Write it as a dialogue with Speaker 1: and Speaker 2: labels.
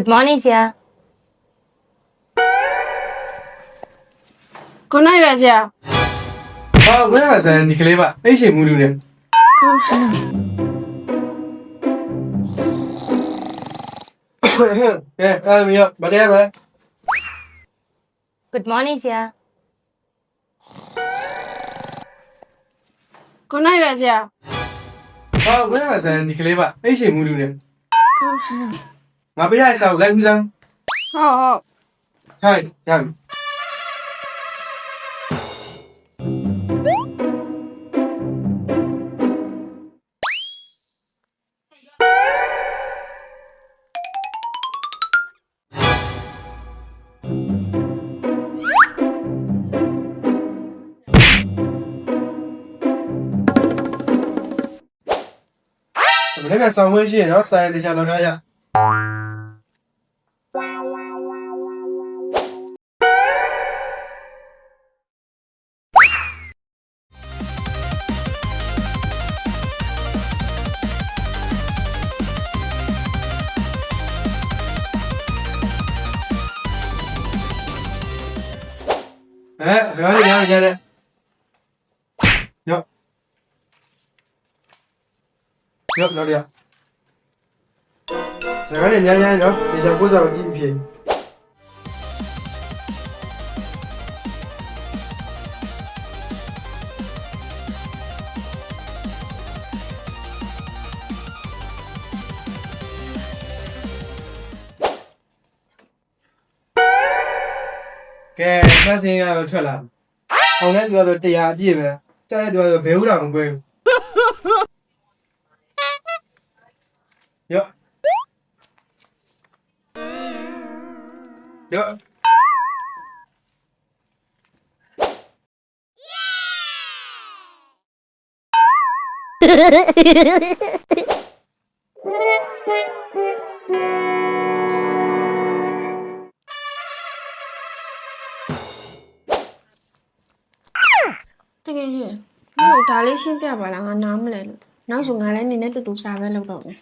Speaker 1: Good morning ဆရာ
Speaker 2: ခုနရွယ်ဆရာ
Speaker 3: ဟာဘယ်မှာစမ်းဒီကလေးပါအိတ်ရှင်မူလူနဲ့ကဲအဲ့မရမတဲပဲ
Speaker 1: Good morning ဆရာ
Speaker 2: ခုနရွယ်ဆရာ
Speaker 3: ဟာဘယ်မှာစမ်းဒီကလေးပါအိတ်ရှင်မူလူနဲ့ 나비야 sao lên huynh 어, 어. hai thằng
Speaker 2: Mình thấy là xong
Speaker 3: mới chuyện đó, xe đi chào nó ra nha. 哎，谁让你压压压的？哟，哟，老弟。谁让你压压压？你像郭子豪的金。 ကားလေးများများနော်ဒီချာကိုစားကိုကြည့်ဖြစ်ကဲဖတ်စင်းကတော့ထွက်လာပြီ။အောင်တဲ့သူကတော့တရားအပြည့်ပဲ။ကြားတဲ့သူကတော့ဘဲဥတော်မကွဲဘူး။ရော့ရော့
Speaker 2: တကယ်ကြီးဟုတ်ဒါလေးရှင်းပြပါလားငါနားမလဲလို့နောက်ဆိုငါလည်းနေနဲ့တူတူစာပဲလုပ်တော့မယ်